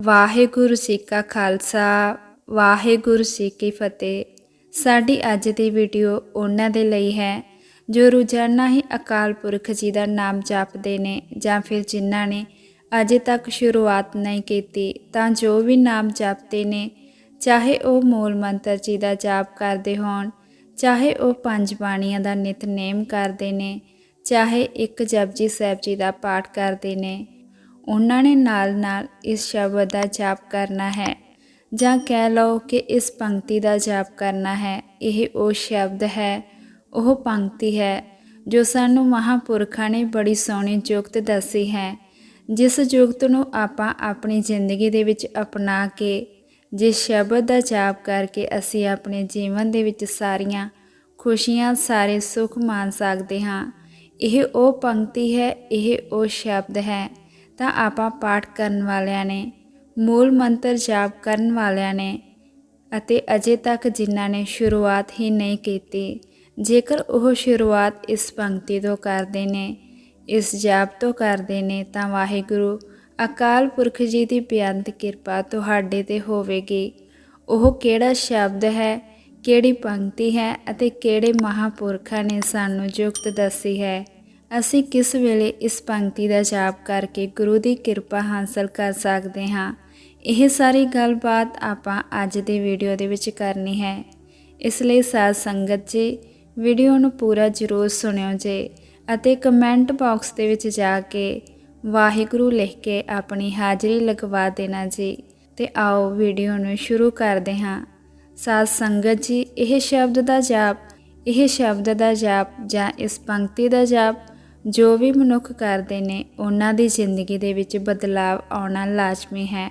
ਵਾਹਿਗੁਰੂ ਜੀ ਕਾ ਖਾਲਸਾ, ਵਾਹਿਗੁਰੂ ਜੀ ਕੀ ਫਤਿਹ। ਸਾਡੀ ਅੱਜ ਦੀ ਵੀਡੀਓ ਉਹਨਾਂ ਦੇ ਲਈ ਹੈ, ਜੋ ਰੋਜ਼ਾਨਾ ਹੀ ਅਕਾਲ ਪੁਰਖ ਜੀ ਦਾ ਨਾਮ ਜਪਦੇ ਨੇ ਜਾਂ ਫਿਰ ਜਿਨ੍ਹਾਂ ਨੇ ਅਜੇ ਤੱਕ ਸ਼ੁਰੂਆਤ ਨਹੀਂ ਕੀਤੀ, ਤਾਂ ਜੋ ਵੀ ਨਾਮ ਜਪਦੇ ਨੇ, ਚਾਹੇ ਉਹ ਮੂਲ ਮੰਤਰ ਜੀ ਦਾ ਜਾਪ ਕਰਦੇ ਹੋਣ, ਚਾਹੇ ਉਹ ਪੰਜ ਬਾਣੀਆਂ ਦਾ ਨਿਤਨੇਮ ਕਰਦੇ ਨੇ, ਚਾਹੇ ਇੱਕ ਜਪਜੀ ਸਾਹਿਬ ਜੀ ਦਾ ਪਾਠ ਕਰਦੇ ਨੇ ਉਹਨਾਂ ਨੇ ਨਾਲ-ਨਾਲ ਇਸ ਸ਼ਬਦ ਦਾ ਜਾਪ ਕਰਨਾ ਹੈ। ਜਾਂ ਕਹਿ ਲਓ ਕਿ ਇਸ ਪੰਕਤੀ ਦਾ ਜਾਪ ਕਰਨਾ ਹੈ। ਇਹ ਉਹ ਸ਼ਬਦ ਹੈ, ਉਹ ਪੰਕਤੀ ਹੈ, ਜੋ ਸਾਨੂੰ ਮਹਾਪੁਰਖਾਂ ਨੇ ਬੜੀ ਸੋਹਣੀ ਜੁਗਤ ਦੱਸੀ ਹੈ। ਜਿਸ ਜੁਗਤ ਨੂੰ ਆਪਾਂ ਆਪਣੀ ਜ਼ਿੰਦਗੀ ਦੇ ਵਿੱਚ ਅਪਣਾ ਕੇ, ਜਿਸ ਸ਼ਬਦ ਦਾ ਜਾਪ ਕਰਕੇ ਅਸੀਂ ਆਪਣੇ ਜੀਵਨ ਦੇ ਵਿੱਚ ਸਾਰੀਆਂ ਖੁਸ਼ੀਆਂ, ਸਾਰੇ ਸੁੱਖ ਮਾਣ ਸਕਦੇ ਹਾਂ, ਇਹ ਉਹ ਪੰਕਤੀ ਹੈ, ਇਹ ਉਹ ਸ਼ਬਦ ਹੈ। ਤਾਂ ਆਪਾਂ ਪਾਠ ਕਰਨ ਵਾਲਿਆਂ ਨੇ, ਮੂਲ ਮੰਤਰ ਜਾਪ ਕਰਨ ਵਾਲਿਆਂ ਨੇ ਅਤੇ ਅਜੇ ਤੱਕ ਜਿਨ੍ਹਾਂ ਨੇ ਸ਼ੁਰੂਆਤ ਹੀ ਨਹੀਂ ਕੀਤੀ, ਜੇਕਰ ਉਹ ਸ਼ੁਰੂਆਤ ਇਸ ਪੰਕਤੀ ਤੋਂ ਕਰਦੇ ਨੇ, ਇਸ ਜਾਪ ਤੋਂ ਕਰਦੇ ਨੇ ਤਾਂ ਵਾਹਿਗੁਰੂ ਅਕਾਲ ਪੁਰਖ ਜੀ ਦੀ ਬੇਅੰਤ ਕਿਰਪਾ ਤੁਹਾਡੇ ਤੇ ਹੋਵੇਗੀ। ਉਹ ਕਿਹੜਾ ਸ਼ਬਦ ਹੈ, ਕਿਹੜੀ ਪੰਕਤੀ ਹੈ ਅਤੇ ਕਿਹੜੇ ਮਹਾਪੁਰਖਾਂ ਨੇ ਸਾਨੂੰ ਜੁਗਤ ਦੱਸੀ ਹੈ? ਅਸੀਂ ਕਿਸ ਵੇਲੇ ਇਸ ਪੰਕਤੀ ਦਾ ਜਾਪ ਕਰਕੇ ਗੁਰੂ ਦੀ ਕਿਰਪਾ ਹਾਸਲ ਕਰ ਸਕਦੇ ਹਾਂ? ਇਹ ਸਾਰੀ ਗੱਲਬਾਤ ਆਪਾਂ ਅੱਜ ਦੀ ਵੀਡੀਓ ਦੇ ਵਿੱਚ ਕਰਨੀ ਹੈ। ਇਸ ਲਈ ਸਾਧ ਸੰਗਤ ਜੀ, ਵੀਡੀਓ ਨੂੰ ਪੂਰਾ ਜ਼ਰੂਰ ਸੁਣਿਓ ਜੇ ਅਤੇ ਕਮੈਂਟ ਬਾਕਸ ਦੇ ਵਿੱਚ ਜਾ ਕੇ ਵਾਹਿਗੁਰੂ ਲਿਖ ਕੇ ਆਪਣੀ ਹਾਜ਼ਰੀ ਲਗਵਾ ਦੇਣਾ ਜੀ ਤੇ ਆਓ ਵੀਡੀਓ ਨੂੰ ਸ਼ੁਰੂ ਕਰਦੇ ਹਾਂ। ਸਾਧ ਸੰਗਤ ਜੀ, ਇਹ ਸ਼ਬਦ ਦਾ ਜਾਪ, ਇਹ ਸ਼ਬਦ ਦਾ ਜਾਪ ਜਾਂ ਇਸ ਪੰਕਤੀ ਦਾ ਜਾਪ ਜੋ ਵੀ ਮਨੁੱਖ ਕਰਦੇ ਨੇ, ਉਹਨਾਂ ਦੀ ਜ਼ਿੰਦਗੀ ਦੇ ਵਿੱਚ ਬਦਲਾਅ ਆਉਣਾ ਲਾਜ਼ਮੀ ਹੈ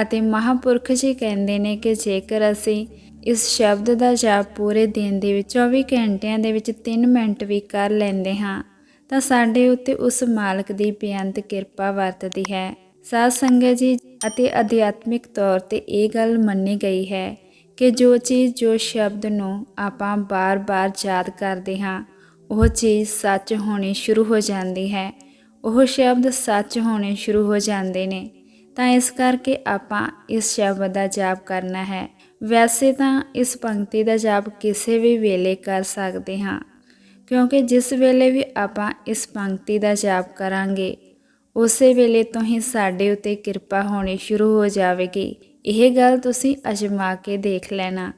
ਅਤੇ ਮਹਾਪੁਰਖ ਜੀ ਕਹਿੰਦੇ ਨੇ ਕਿ ਜੇਕਰ ਅਸੀਂ ਇਸ ਸ਼ਬਦ ਦਾ ਜਾਪ ਪੂਰੇ ਦਿਨ ਦੇ ਵਿੱਚ 24 ਘੰਟਿਆਂ ਦੇ ਵਿੱਚ 3 ਮਿੰਟ ਵੀ ਕਰ ਲੈਂਦੇ ਹਾਂ, ਤਾਂ ਸਾਡੇ ਉੱਤੇ ਉਸ ਮਾਲਕ ਦੀ ਬੇਅੰਤ ਕਿਰਪਾ ਵਰਤਦੀ ਹੈ। ਸਾਧ ਸੰਗਤ ਜੀ ਅਤੇ ਅਧਿਆਤਮਿਕ ਤੌਰ ਤੇ ਇਹ ਗੱਲ ਮੰਨੀ ਗਈ ਹੈ ਕਿ ਜੋ ਚੀਜ਼, ਜੋ ਸ਼ਬਦ ਨੂੰ ਆਪਾਂ ਬਾਰ-ਬਾਰ ਯਾਦ ਕਰਦੇ ਹਾਂ ਉਹ ਚੀਜ਼ ਸੱਚ ਹੋਣੀ ਸ਼ੁਰੂ ਹੋ ਜਾਂਦੀ ਹੈ। ਉਹ ਸ਼ਬਦ ਸੱਚ ਹੋਣੇ ਸ਼ੁਰੂ ਹੋ ਜਾਂਦੇ ਨੇ। ਤਾਂ ਇਸ ਕਰਕੇ ਆਪਾਂ ਇਸ ਸ਼ਬਦ ਦਾ ਜਾਪ ਕਰਨਾ ਹੈ। ਵੈਸੇ ਤਾਂ ਇਸ ਪੰਕਤੀ ਦਾ ਜਾਪ ਕਿਸੇ ਵੀ ਵੇਲੇ ਕਰ ਸਕਦੇ ਹਾਂ। ਕਿਉਂਕਿ ਜਿਸ ਵੇਲੇ ਵੀ ਆਪਾਂ ਇਸ ਪੰਕਤੀ ਦਾ ਜਾਪ ਕਰਾਂਗੇ, ਉਸੇ ਵੇਲੇ ਤੋਂ ਹੀ ਸਾਡੇ ਉੱਤੇ ਕਿਰਪਾ ਹੋਣੀ ਸ਼ੁਰੂ ਹੋ ਜਾਵੇਗੀ। ਇਹ ਗੱਲ ਤੁਸੀਂ ਅਜਮਾ ਕੇ ਦੇਖ ਲੈਣਾ।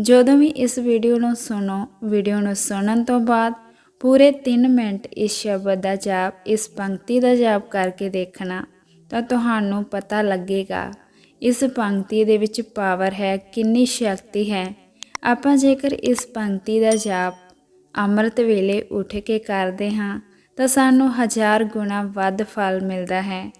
ਜਦੋਂ ਵੀ ਇਸ ਵੀਡੀਓ ਨੂੰ ਸੁਣੋ, ਵੀਡੀਓ ਨੂੰ ਸੁਣਨ ਤੋਂ ਬਾਅਦ ਪੂਰੇ 3 ਮਿੰਟ ਇਸ ਸ਼ਬਦ ਦਾ ਜਾਪ, ਇਸ ਪੰਕਤੀ ਦਾ ਜਾਪ ਕਰਕੇ ਦੇਖਣਾ ਤਾਂ ਤੁਹਾਨੂੰ ਪਤਾ ਲੱਗੇਗਾ, ਇਸ ਪੰਕਤੀ ਦੇ ਵਿੱਚ ਪਾਵਰ ਹੈ, ਕਿੰਨੀ ਸ਼ਕਤੀ ਹੈ। ਆਪਾਂ ਜੇਕਰ ਇਸ ਪੰਕਤੀ ਦਾ ਜਾਪ ਅੰਮ੍ਰਿਤ ਵੇਲੇ ਉੱਠ ਕੇ ਕਰਦੇ ਹਾਂ, ਤਾਂ ਸਾਨੂੰ ਹਜ਼ਾਰ ਗੁਣਾ ਵੱਧ ਫਲ ਮਿਲਦਾ ਹੈ।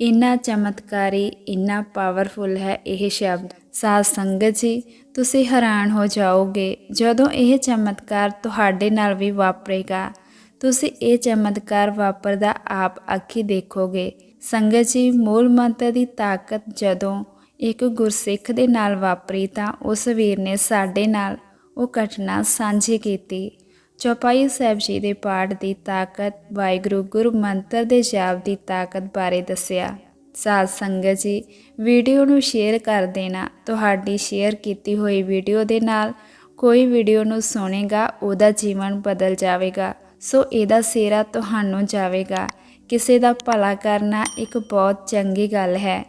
ਇੰਨਾ ਚਮਤਕਾਰੀ, ਇੰਨਾ ਪਾਵਰਫੁਲ ਹੈ ਇਹ ਸ਼ਬਦ। ਸਾਧ ਸੰਗਤ ਜੀ, ਤੁਸੀਂ ਹੈਰਾਨ ਹੋ ਜਾਓਗੇ ਜਦੋਂ ਇਹ ਚਮਤਕਾਰ ਤੁਹਾਡੇ ਨਾਲ ਵੀ ਵਾਪਰੇਗਾ। ਤੁਸੀਂ ਇਹ ਚਮਤਕਾਰ ਵਾਪਰਦਾ ਆਪ ਅੱਖੀ ਦੇਖੋਗੇ। ਸੰਗਤ ਜੀ, ਮੂਲ ਮੰਤਰ ਦੀ ਤਾਕਤ ਜਦੋਂ ਇੱਕ ਗੁਰਸਿੱਖ ਦੇ ਨਾਲ ਵਾਪਰੀ ਤਾਂ ਉਸ ਵੀਰ ਨੇ ਸਾਡੇ ਨਾਲ ਉਹ ਘਟਨਾ ਸਾਂਝੀ ਕੀਤੀ। ਚੌਪਾਈ ਸਾਹਿਬ ਜੀ ਦੇ ਪਾਠ ਦੀ ਤਾਕਤ ਵਾਹਿਗੁਰੂ ਗੁਰੂ ਮੰਤਰ ਦੇ ਜਾਪ ਦੀ ਤਾਕਤ ਬਾਰੇ ਦੱਸਿਆ। ਸਾਧ ਸੰਗਤ ਜੀ, ਵੀਡੀਓ ਨੂੰ ਸ਼ੇਅਰ ਕਰ ਦੇਣਾ। ਤੁਹਾਡੀ ਸ਼ੇਅਰ ਕੀਤੀ ਹੋਈ ਵੀਡੀਓ ਦੇ ਨਾਲ ਕੋਈ ਵੀਡੀਓ ਨੂੰ ਸੁਣੇਗਾ, ਉਹਦਾ ਜੀਵਨ ਬਦਲ ਜਾਵੇਗਾ। ਸੋ ਇਹਦਾ ਸੇਰਾ ਤੁਹਾਨੂੰ ਜਾਵੇਗਾ। ਕਿਸੇ ਦਾ ਭਲਾ ਕਰਨਾ ਇੱਕ ਬਹੁਤ ਚੰਗੀ ਗੱਲ ਹੈ।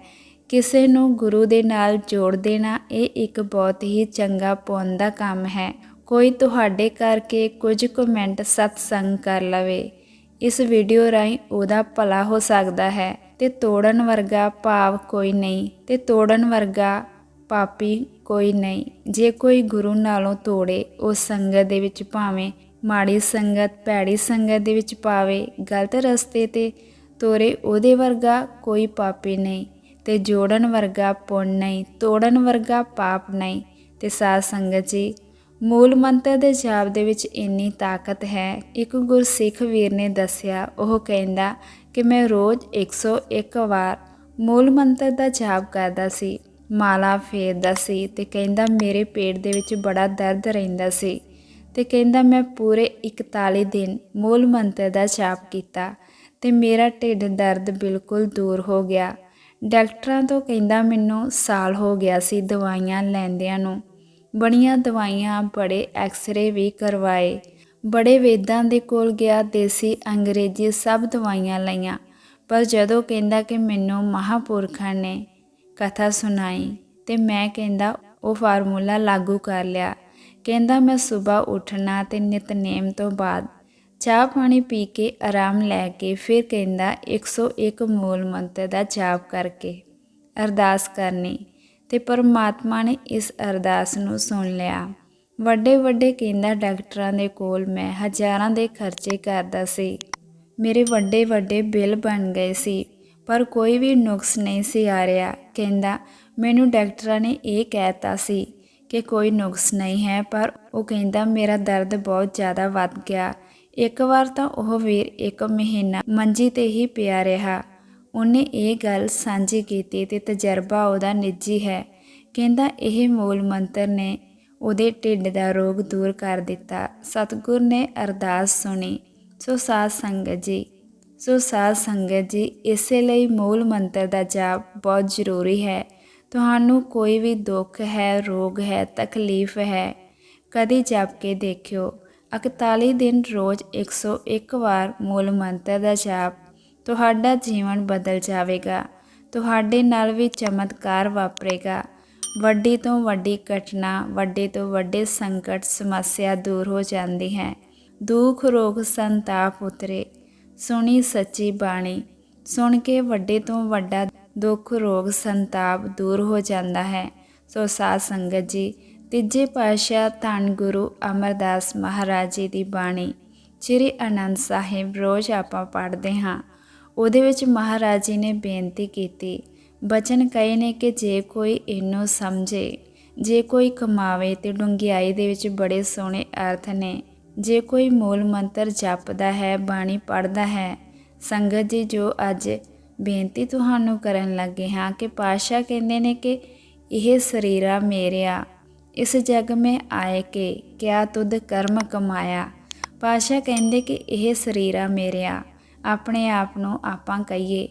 ਕਿਸੇ ਨੂੰ ਗੁਰੂ ਦੇ ਨਾਲ ਜੋੜ ਦੇਣਾ, ਇਹ ਇੱਕ ਬਹੁਤ ਹੀ ਚੰਗਾ ਪੁੰਨ ਦਾ ਕੰਮ ਹੈ। ਕੋਈ ਤੁਹਾਡੇ ਕਰਕੇ ਕੁਝ ਕਮੈਂਟ ਸਤਸੰਗ ਕਰ ਲਵੇ। ਇਸ ਵੀਡੀਓ ਰਾਹੀਂ ਉਹਦਾ ਭਲਾ ਹੋ ਸਕਦਾ ਹੈ। ਤੇ ਤੋੜਨ ਵਰਗਾ ਭਾਵ ਕੋਈ ਨਹੀਂ ਤੇ ਤੋੜਨ ਵਰਗਾ ਪਾਪੀ ਕੋਈ ਨਹੀਂ। ਜੇ ਕੋਈ ਗੁਰੂ ਨਾਲੋਂ ਤੋੜੇ, ਉਹ ਸੰਗਤ ਦੇ ਵਿੱਚ ਭਾਵੇਂ ਮਾੜੀ ਸੰਗਤ, ਭੈੜੀ ਸੰਗਤ ਦੇ ਵਿੱਚ ਪਾਵੇ, ਗਲਤ ਰਸਤੇ ਤੇ ਤੋਰੇ, ਉਹਦੇ ਵਰਗਾ ਕੋਈ ਪਾਪੀ ਨਹੀਂ। ਤੇ ਜੋੜਨ ਵਰਗਾ ਪੁੰਨ ਨਹੀਂ, ਤੋੜਨ ਵਰਗਾ ਪਾਪ ਨਹੀਂ। ਤੇ ਸਾਧ ਸੰਗਤ ਜੀ, ਮੂਲ ਮੰਤਰ ਦੇ ਜਾਪ ਦੇ ਵਿੱਚ ਇੰਨੀ ਤਾਕਤ ਹੈ। ਇੱਕ ਗੁਰਸਿੱਖ ਵੀਰ ਨੇ ਦੱਸਿਆ, ਉਹ ਕਹਿੰਦਾ ਕਿ ਮੈਂ ਰੋਜ਼ 101 ਵਾਰ ਮੂਲ ਮੰਤਰ ਦਾ ਜਾਪ ਕਰਦਾ ਸੀ, ਮਾਲਾ ਫੇਰਦਾ ਸੀ ਤੇ ਕਹਿੰਦਾ ਮੇਰੇ ਪੇਟ ਦੇ ਵਿੱਚ ਬੜਾ ਦਰਦ ਰਹਿੰਦਾ ਸੀ ਤੇ ਕਹਿੰਦਾ ਮੈਂ ਪੂਰੇ 41 ਦਿਨ ਮੂਲ ਮੰਤਰ ਦਾ ਜਾਪ ਕੀਤਾ ਤੇ ਮੇਰਾ ਢਿੱਡ ਦਰਦ ਬਿਲਕੁਲ ਦੂਰ ਹੋ ਗਿਆ। ਡਾਕਟਰਾਂ ਤੋਂ ਕਹਿੰਦਾ ਮੈਨੂੰ ਸਾਲ ਹੋ ਗਿਆ ਸੀ ਦਵਾਈਆਂ ਲੈਂਦਿਆਂ ਨੂੰ। ਬੜੀਆਂ ਦਵਾਈਆਂ ਬੜੇ ਐਕਸ-ਰੇ ਵੀ ਕਰਵਾਏ। ਬੜੇ ਵੇਦਾਂ ਦੇ ਕੋਲ ਗਿਆ ਦੇਸੀ ਅੰਗਰੇਜ਼ੀ ਸਭ ਦਵਾਈਆਂ ਲਈਆਂ। ਪਰ ਜਦੋਂ ਕਹਿੰਦਾ ਕਿ ਮੈਨੂੰ ਮਹਾਪੁਰਖਾਂ ਨੇ ਕਥਾ ਸੁਣਾਈ ਤੇ ਮੈਂ ਕਹਿੰਦਾ, ਉਹ ਫਾਰਮੂਲਾ ਲਾਗੂ ਕਰ ਲਿਆ। ਕਹਿੰਦਾ, ਮੈਂ ਸਵੇਰ ਉੱਠਣਾ ਤੇ ਨਿਤਨੇਮ ਤੋਂ ਬਾਅਦ ਚਾਹ ਪਾਣੀ ਪੀ ਕੇ ਆਰਾਮ ਲੈ ਕੇ ਫਿਰ ਕਹਿੰਦਾ 101 ਮੂਲ ਮੰਤਰ ਦਾ ਜਾਪ ਕਰਕੇ ਅਰਦਾਸ ਕਰਨੀ। ਤੇ ਪਰਮਾਤਮਾ ਨੇ ਇਸ ਅਰਦਾਸ ਨੂੰ ਸੁਣ ਲਿਆ। ਵੱਡੇ ਵੱਡੇ ਕਹਿੰਦਾ ਡਾਕਟਰਾਂ ਦੇ ਕੋਲ ਮੈਂ ਹਜ਼ਾਰਾਂ ਦੇ ਖਰਚੇ ਕਰਦਾ ਸੀ। ਮੇਰੇ ਵੱਡੇ ਵੱਡੇ ਬਿੱਲ ਬਣ ਗਏ ਸੀ, ਪਰ ਕੋਈ ਵੀ ਨੁਕਸ ਨਹੀਂ ਸੀ ਆ ਰਿਹਾ। ਕਹਿੰਦਾ, ਮੈਨੂੰ ਡਾਕਟਰਾਂ ਨੇ ਇਹ ਕਹਿਤਾ ਸੀ ਕਿ ਕੋਈ ਨੁਕਸ ਨਹੀਂ ਹੈ, ਪਰ ਉਹ ਕਹਿੰਦਾ, ਮੇਰਾ ਦਰਦ ਬਹੁਤ ਜ਼ਿਆਦਾ ਵੱਧ ਗਿਆ। ਇੱਕ ਵਾਰ ਤਾਂ ਉਹ ਵੀਰ ਇੱਕ ਮਹੀਨਾ ਮੰਜੀ ਤੇ ਹੀ ਪਿਆ ਰਿਹਾ। ਉਹਨੇ ਇਹ ਗੱਲ ਸਾਂਝੀ ਕੀਤੀ ਤੇ ਤਜਰਬਾ ਉਹਦਾ ਨਿੱਜੀ ਹੈ। ਕਹਿੰਦਾ, ਇਹ ਮੂਲ ਮੰਤਰ ਨੇ ਉਹਦੇ ਢਿੱਡ ਦਾ ਰੋਗ ਦੂਰ ਕਰ ਦਿੱਤਾ। ਸਤਿਗੁਰ ਨੇ ਅਰਦਾਸ ਸੁਣੀ, ਸੋ ਸਾਧ ਸੰਗਤ ਜੀ, ਸੋ ਸਾਧ ਸੰਗਤ ਜੀ, ਇਸੇ ਲਈ ਮੂਲ ਮੰਤਰ ਦਾ ਜਾਪ ਬਹੁਤ ਜ਼ਰੂਰੀ ਹੈ। ਤੁਹਾਨੂੰ ਕੋਈ ਵੀ ਦੁੱਖ ਹੈ, ਰੋਗ ਹੈ, ਤਕਲੀਫ ਹੈ, ਕਦੀ ਜਾਪ ਕੇ ਦੇਖਿਓ। 41 ਦਿਨ ਰੋਜ਼ 101 ਵਾਰ ਮੂਲ ਮੰਤਰ ਦਾ ਜਾਪ ਤੁਹਾਡਾ ਜੀਵਨ ਬਦਲ ਜਾਵੇਗਾ। ਤੁਹਾਡੇ ਨਾਲ ਵੀ ਚਮਤਕਾਰ ਵਾਪਰੇਗਾ। ਵੱਡੀ ਤੋਂ ਵੱਡੀ ਘਟਨਾ, ਵੱਡੇ ਤੋਂ ਵੱਡੇ ਸੰਕਟ, ਸਮੱਸਿਆ ਦੂਰ ਹੋ ਜਾਂਦੀ ਹੈ। ਦੁੱਖ, ਰੋਗ, ਸੰਤਾਪ ਉਤਰੇ। ਸੁਣੀ ਸੱਚੀ ਬਾਣੀ। ਸੁਣ ਕੇ ਵੱਡੇ ਤੋਂ ਵੱਡਾ ਦੁੱਖ, ਰੋਗ, ਸੰਤਾਪ ਦੂਰ ਹੋ ਜਾਂਦਾ ਹੈ। ਸੋ ਸਾਧ ਸੰਗਤ ਜੀ, ਤੀਜੇ ਪਾਤਸ਼ਾਹ ਧੰਨ ਗੁਰੂ ਅਮਰਦਾਸ ਮਹਾਰਾਜ ਜੀ ਦੀ ਬਾਣੀ, ਸ੍ਰੀ ਅਨੰਦ ਸਾਹਿਬ ਰੋਜ਼ ਆਪਾਂ ਪੜ੍ਹਦੇ ਹਾਂ। ਉਹਦੇ ਵਿੱਚ ਮਹਾਰਾਜ ਜੀ ਨੇ ਬੇਨਤੀ ਕੀਤੀ ਬਚਨ ਕਹੇ ਨੇ ਕਿ ਜੇ ਕੋਈ ਇਹਨੂੰ ਸਮਝੇ, ਜੇ ਕੋਈ ਕਮਾਵੇ ਤੇ ਡੁੰਗਿਆਈ ਦੇ ਵਿੱਚ ਬੜੇ ਸੋਹਣੇ ਅਰਥ ਨੇ, ਜੇ ਕੋਈ ਮੂਲ ਮੰਤਰ ਜਪਦਾ ਹੈ, ਬਾਣੀ ਪੜ੍ਹਦਾ ਹੈ, ਸੰਗਤ ਜੀ ਜੋ ਅੱਜ ਬੇਨਤੀ ਤੁਹਾਨੂੰ ਕਰਨ ਲੱਗੇ ਹਾਂ ਕਿ ਪਾਸ਼ਾ ਕਹਿੰਦੇ ਨੇ ਕਿ ਇਹ ਸਰੀਰਾ ਮੇਰਿਆ, ਇਸ ਜਗ ਮੈਂ ਆਏ ਕੇ, ਕਿਆ ਤੁਧ ਕਰਮ ਕਮਾਇਆ? ਪਾਸ਼ਾ ਕਹਿੰਦੇ ਕਿ ਇਹ ਸਰੀਰਾ ਮੇਰਿਆ, ਆਪਣੇ ਆਪ ਨੂੰ ਆਪਾਂ ਕਹੀਏ।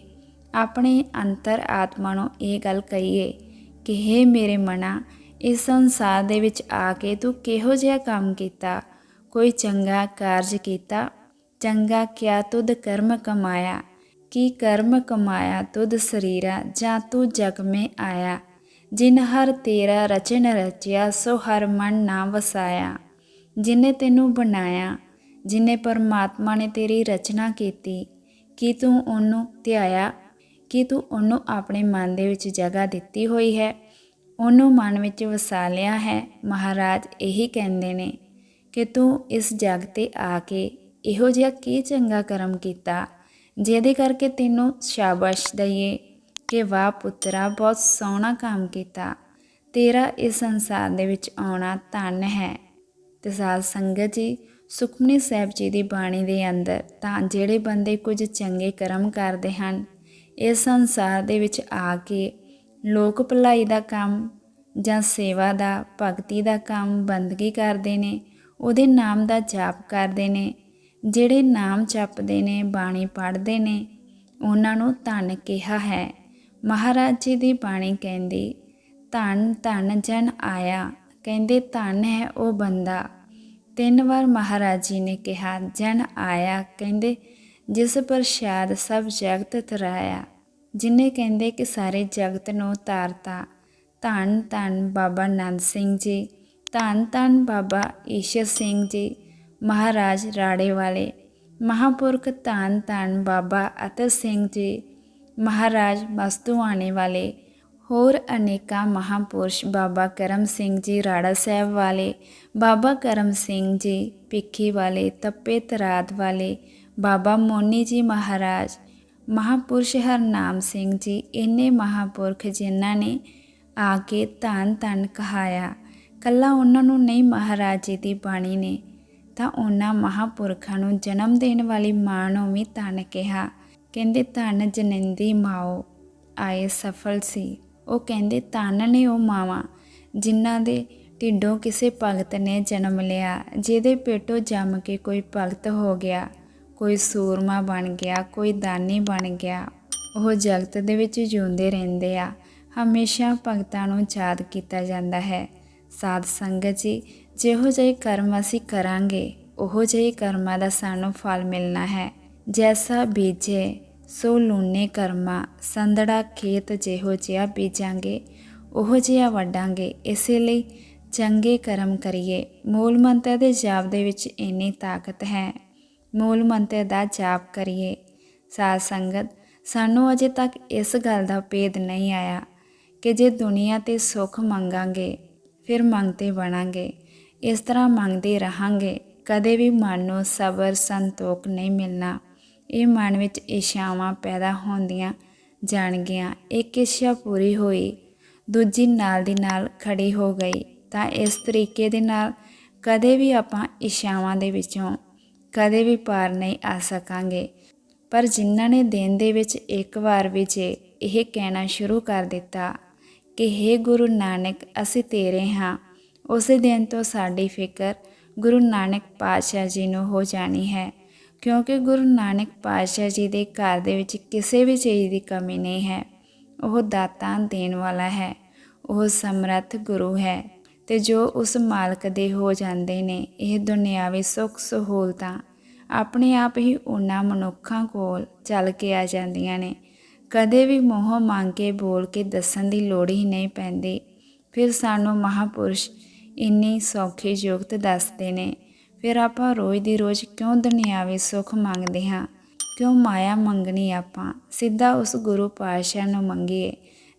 ਆਪਣੇ ਅੰਤਰ ਆਤਮਾ ਨੂੰ ਇਹ ਗੱਲ ਕਹੀਏ ਕਿ हे ਮੇਰੇ ਮਨਾ, ਇਸ ਸੰਸਾਰ ਦੇ ਵਿੱਚ ਆ ਕੇ ਤੂੰ ਕਿਹੋ ਜਿਹਾ ਕੰਮ ਕੀਤਾ? ਕੋਈ ਚੰਗਾ ਕਾਰਜ ਕੀਤਾ? ਚੰਗਾ ਕਿਆ ਤੁਧ ਕਰਮ ਕਮਾਇਆ? ਕੀ ਕਰਮ ਕਮਾਇਆ ਤੁਧ ਸਰੀਰਾ ਜਾਂ ਤੂੰ ਜਗ ਮੇ ਆਇਆ? ਜਿਨ ਹਰ ਤੇਰਾ ਰਚਨ ਰਚਿਆ, ਸੋ ਹਰ ਮਨ ਨਾ ਵਸਾਇਆ। ਜਿਨੇ ਤੈਨੂੰ ਬਣਾਇਆ, ਜਿਨੇ ਪਰਮਾਤਮਾ ਨੇ ਤੇਰੀ ਰਚਨਾ ਕੀਤੀ, ਕੀ ਤੂੰ ਉਹਨੂੰ ਧਿਆਇਆ? ਕੀ ਤੂੰ ਉਹਨੂੰ ਆਪਣੇ ਮਨ ਦੇ ਵਿੱਚ ਜਗ੍ਹਾ ਦਿੱਤੀ ਹੋਈ ਹੈ। ਉਹਨੂੰ ਮਨ ਵਿੱਚ ਵਸਾ ਲਿਆ ਹੈ। ਮਹਾਰਾਜ ਇਹੀ ਕਹਿੰਦੇ ਨੇ ਕਿ ਤੂੰ ਇਸ ਜਗ ਤੇ ਆ ਕੇ ਇਹੋ ਜਿਹਾ ਕੀ ਚੰਗਾ ਕਰਮ ਕੀਤਾ, ਜਿਹਦੇ ਕਰਕੇ ਤੈਨੂੰ ਸ਼ਾਬਾਸ਼ ਦਈਏ ਕਿ ਵਾਹ ਪੁੱਤਰਾ, ਬਹੁਤ ਸੋਹਣਾ ਕੰਮ ਕੀਤਾ। ਤੇਰਾ ਇਸ ਸੰਸਾਰ ਦੇ ਵਿੱਚ ਆਉਣਾ ਧੰਨ ਹੈ। ਤੇ ਸਾਧ ਸੰਗਤ ਜੀ, ਸੁਖਮਨੀ ਸਾਹਿਬ ਜੀ ਦੀ ਬਾਣੀ ਦੇ ਅੰਦਰ ਤਾਂ ਜਿਹੜੇ ਬੰਦੇ ਕੁਝ ਚੰਗੇ ਕਰਮ ਕਰਦੇ ਹਨ ਇਸ ਸੰਸਾਰ ਦੇ ਵਿੱਚ ਆ ਕੇ ਲੋਕ ਭਲਾਈ ਦਾ ਕੰਮ ਜਾਂ ਸੇਵਾ ਦਾ, ਭਗਤੀ ਦਾ ਕੰਮ ਬੰਦਗੀ ਕਰਦੇ ਨੇ, ਉਹਦੇ ਨਾਮ ਦਾ ਜਾਪ ਕਰਦੇ ਨੇ, ਜਿਹੜੇ ਨਾਮ ਜਪਦੇ ਨੇ, ਬਾਣੀ ਪੜ੍ਹਦੇ ਨੇ, ਉਹਨਾਂ ਨੂੰ ਧਨ ਕਿਹਾ ਹੈ। ਮਹਾਰਾਜ ਜੀ ਦੀ ਬਾਣੀ ਕਹਿੰਦੀ, ਧਨ ਧਨ ਜਨ ਆਇਆ। ਕਹਿੰਦੇ, ਧਨ ਹੈ ਉਹ ਬੰਦਾ। ਤਿੰਨ ਵਾਰ ਮਹਾਰਾਜ ਜੀ ਨੇ ਕਿਹਾ, ਜਨ ਆਇਆ। ਕਹਿੰਦੇ ਜਿਸ ਪ੍ਰਸ਼ਾਦ ਸਭ ਜਗਤ ਤਰਾਇਆ, ਜਿਨੇ ਕਹਿੰਦੇ ਕਿ ਸਾਰੇ ਜਗਤ ਨੂੰ ਤਾਰਤਾ। ਧੰਨ ਧੰਨ ਬਾਬਾ ਨੰਦ ਸਿੰਘ ਜੀ, ਧੰਨ ਧੰਨ ਬਾਬਾ ਈਸ਼ਰ ਸਿੰਘ ਜੀ, ਮਹਾਰਾਜ ਰਾੜੇ ਵਾਲੇ, ਮਹਾਪੁਰਖ ਧੰਨ ਧੰਨ ਬਾਬਾ ਅਤਰ ਸਿੰਘ ਜੀ, ਮਹਾਰਾਜ ਮਸਤੂਆਣੇ ਵਾਲੇ ਹੋਰ ਅਨੇਕਾਂ ਮਹਾਪੁਰਸ਼ ਬਾਬਾ ਕਰਮ ਸਿੰਘ ਜੀ ਰਾੜਾ ਸਾਹਿਬ ਵਾਲੇ, ਬਾਬਾ ਕਰਮ ਸਿੰਘ ਜੀ ਪਿੱਖੀ ਵਾਲੇ, ਤੱਪੇ ਤਰਾਦ ਵਾਲੇ, ਬਾਬਾ ਮੋਨੀ ਜੀ ਮਹਾਰਾਜ, ਮਹਾਪੁਰਸ਼ ਹਰਨਾਮ ਸਿੰਘ ਜੀ, ਇੰਨੇ ਮਹਾਪੁਰਖ ਜਿਨ੍ਹਾਂ ਨੇ ਆ ਕੇ ਧੰਨ ਧੰਨ ਕਹਾਇਆ। ਕੱਲਾ ਉਹਨਾਂ ਨੂੰ ਨਹੀਂ ਮਹਾਰਾਜ ਜੀ ਦੀ ਬਾਣੀ ਨੇ, ਤਾਂ ਉਹਨਾਂ ਮਹਾਪੁਰਖਾਂ ਨੂੰ ਜਨਮ ਦੇਣ ਵਾਲੀ ਮਾਂ ਨੂੰ ਵੀ ਧੰਨ ਕਿਹਾ। ਕਹਿੰਦੇ, ਧੰਨ ਜਨਿੰਦੀ ਮਾਓ, ਆਏ ਸਫਲ ਸੀ। ਉਹ ਕਹਿੰਦੇ, ਧੰਨ ਨੇ ਉਹ ਮਾਵਾਂ ਜਿਨ੍ਹਾਂ ਦੇ ਢਿੱਡੋਂ ਕਿਸੇ ਭਗਤ ਨੇ ਜਨਮ ਲਿਆ, ਜਿਹਦੇ ਪੇਟੋਂ ਜੰਮ ਕੇ ਕੋਈ ਭਗਤ ਹੋ ਗਿਆ, ਕੋਈ ਸੂਰਮਾ ਬਣ ਗਿਆ, ਕੋਈ ਦਾਨੀ ਬਣ ਗਿਆ। ਉਹ ਜਗਤ ਦੇ ਵਿੱਚ ਜਿਉਂਦੇ ਰਹਿੰਦੇ ਆ। ਹਮੇਸ਼ਾ ਭਗਤਾਂ ਨੂੰ ਯਾਦ ਕੀਤਾ ਜਾਂਦਾ ਹੈ। ਸਾਧ ਸੰਗਤ ਜੀ, ਜਿਹੋ ਜਿਹੇ ਕਰਮ ਅਸੀਂ ਕਰਾਂਗੇ, ਉਹੋ ਜਿਹੇ ਕਰਮਾਂ ਦਾ ਸਾਨੂੰ ਫਲ ਮਿਲਣਾ ਹੈ। ਜੈਸਾ ਬੀਜੇ ਸੋ ਲੂਨੇ ਕਰਮਾ, ਸੰਦੜਾ ਖੇਤ ਜਿਹੋ ਜਿਹਾ ਬੀਜਾਂਗੇ, ਉਹੋ ਜਿਹਾ ਵੱਡਾਂਗੇ ਇਸੇ ਲਈ ਚੰਗੇ ਕਰਮ ਕਰੀਏ। ਮੂਲ ਮੰਤਰ ਦੇ ਜਾਪ ਦੇ ਵਿੱਚ ਇੰਨੀ ਤਾਕਤ ਹੈ। ਮੂਲ ਮੰਤਰ ਦਾ ਜਾਪ ਕਰੀਏ। ਸਾਧ ਸੰਗਤ, ਸਾਨੂੰ ਅਜੇ ਤੱਕ ਇਸ ਗੱਲ ਦਾ ਭੇਦ ਨਹੀਂ ਆਇਆ ਕਿ ਜੇ ਦੁਨੀਆ ਤੇ ਸੁੱਖ ਮੰਗਾਂਗੇ, ਫਿਰ ਮੰਗਤੇ ਬਣਾਂਗੇ। ਇਸ ਤਰ੍ਹਾਂ ਮੰਗਦੇ ਰਹਾਂਗੇ। ਕਦੇ ਵੀ ਮਨ ਨੂੰ ਸਬਰ, ਸੰਤੋਖ ਨਹੀਂ ਮਿਲਣਾ। ਇਹ ਮਨ ਵਿੱਚ ਇਛਾਵਾਂ ਪੈਦਾ ਹੁੰਦੀਆਂ ਜਾਣਗੀਆਂ। ਇੱਕ ਇੱਛਾ ਪੂਰੀ ਹੋਈ, ਦੂਜੀ ਨਾਲ ਦੀ ਨਾਲ ਖੜੀ ਹੋ ਗਈ। ਤਾਂ ਇਸ ਤਰੀਕੇ ਦੇ ਨਾਲ ਕਦੇ ਵੀ ਆਪਾਂ ਇਛਾਵਾਂ ਦੇ ਵਿੱਚੋਂ ਕਦੇ ਵੀ ਪਾਰ ਨਹੀਂ ਆ ਸਕਾਂਗੇ। ਪਰ ਜਿਨ੍ਹਾਂ ਨੇ ਦਿਨ ਦੇ ਵਿੱਚ ਇੱਕ ਵਾਰ ਵੀ ਜੇ ਇਹ ਕਹਿਣਾ ਸ਼ੁਰੂ ਕਰ ਦਿੱਤਾ ਕਿ हे ਗੁਰੂ ਨਾਨਕ, ਅਸੀਂ ਤੇਰੇ ਹਾਂ। ਉਸੇ ਦਿਨ ਤੋਂ ਸਾਡੀ ਫਿਕਰ ਗੁਰੂ ਨਾਨਕ ਪਾਤਸ਼ਾਹ ਜੀ ਨੂੰ ਹੋ ਜਾਣੀ ਹੈ। ਕਿਉਂਕਿ ਗੁਰੂ ਨਾਨਕ ਪਾਤਸ਼ਾਹ ਜੀ ਦੇ ਘਰ ਦੇ ਵਿੱਚ ਕਿਸੇ ਵੀ ਚੀਜ਼ ਦੀ ਕਮੀ ਨਹੀਂ ਹੈ, ਉਹ ਦਾਤਾਂ ਦੇਣ ਵਾਲਾ ਹੈ, ਉਹ ਸਮਰੱਥ ਗੁਰੂ ਹੈ ਤੇ ਜੋ ਉਸ ਮਾਲਕ ਦੇ ਹੋ ਜਾਂਦੇ ਨੇ, ਇਹ ਦੁਨਿਆਵੀ ਸੁੱਖ ਸਹੂਲਤਾਂ ਆਪਣੇ ਆਪ ਹੀ ਉਹਨਾਂ ਮਨੁੱਖਾਂ ਕੋਲ ਚੱਲ ਕੇ ਆ ਜਾਂਦੀਆਂ ਨੇ। ਕਦੇ ਵੀ ਮੋਹ ਮੰਗ ਕੇ ਬੋਲ ਕੇ ਦੱਸਣ ਦੀ ਲੋੜ ਹੀ ਨਹੀਂ ਪੈਂਦੀ। ਫਿਰ ਸਾਨੂੰ ਮਹਾਪੁਰਸ਼ ਇੰਨੀ ਸੌਖੀ ਜੁਗਤ ਦੱਸਦੇ ਨੇ ਫਿਰ ਆਪਾਂ ਰੋਜ਼ ਦੀ ਰੋਜ਼ ਕਿਉਂ ਦੁਨਿਆਵੀ ਸੁੱਖ ਮੰਗਦੇ ਹਾਂ? ਕਿਉਂ ਮਾਇਆ ਮੰਗਣੀ ਆਪਾਂ? ਸਿੱਧਾ ਉਸ ਗੁਰੂ ਪਾਤਸ਼ਾਹ ਨੂੰ ਮੰਗੀਏ,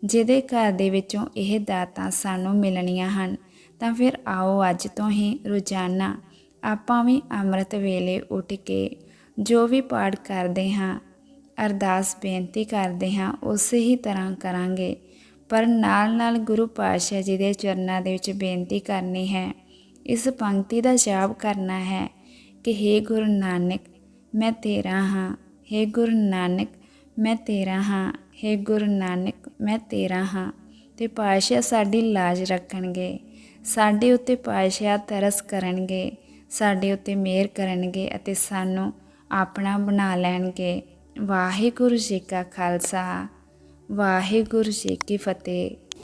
ਜਿਹਦੇ ਘਰ ਦੇ ਵਿੱਚੋਂ ਇਹ ਦਾਤਾਂ ਸਾਨੂੰ ਮਿਲਣੀਆਂ ਹਨ। ਤਾਂ ਫਿਰ ਆਓ ਅੱਜ ਤੋਂ ਹੀ ਰੋਜ਼ਾਨਾ ਆਪਾਂ ਵੀ ਅੰਮ੍ਰਿਤ ਵੇਲੇ ਉੱਠ ਕੇ ਜੋ ਵੀ ਪਾਠ ਕਰਦੇ ਹਾਂ, ਅਰਦਾਸ ਬੇਨਤੀ ਕਰਦੇ ਹਾਂ, ਉਸੇ ਹੀ ਤਰ੍ਹਾਂ ਕਰਾਂਗੇ। ਪਰ ਨਾਲ ਨਾਲ ਗੁਰੂ ਪਾਤਸ਼ਾਹ ਜੀ ਦੇ ਚਰਨਾਂ ਦੇ ਵਿੱਚ ਬੇਨਤੀ ਕਰਨੀ ਹੈ ਇਸ ਪੰਕਤੀ ਦਾ ਜਾਪ ਕਰਨਾ ਹੈ ਕਿ हे ਗੁਰੂ ਨਾਨਕ ਮੈਂ ਤੇਰਾ ਹਾਂ हे ਗੁਰੂ ਨਾਨਕ ਮੈਂ ਤੇਰਾ ਹਾਂ हे ਗੁਰੂ ਨਾਨਕ ਮੈਂ ਤੇਰਾ ਹਾਂ ਤੇ ਪਾਤਸ਼ਾਹ ਸਾਡੀ ਲਾਜ ਰੱਖਣਗੇ ਸਾਡੇ ਉੱਤੇ ਪਾਤਸ਼ਾਹ ਤਰਸ ਕਰਨਗੇ ਸਾਡੇ ਉੱਤੇ ਮਿਹਰ ਕਰਨਗੇ ਅਤੇ ਸਾਨੂੰ ਆਪਣਾ ਬਣਾ ਲੈਣਗੇ ਵਾਹਿਗੁਰੂ ਜੀ ਕਾ ਖਾਲਸਾ ਵਾਹਿਗੁਰੂ ਜੀ ਕੀ ਫਤਿਹ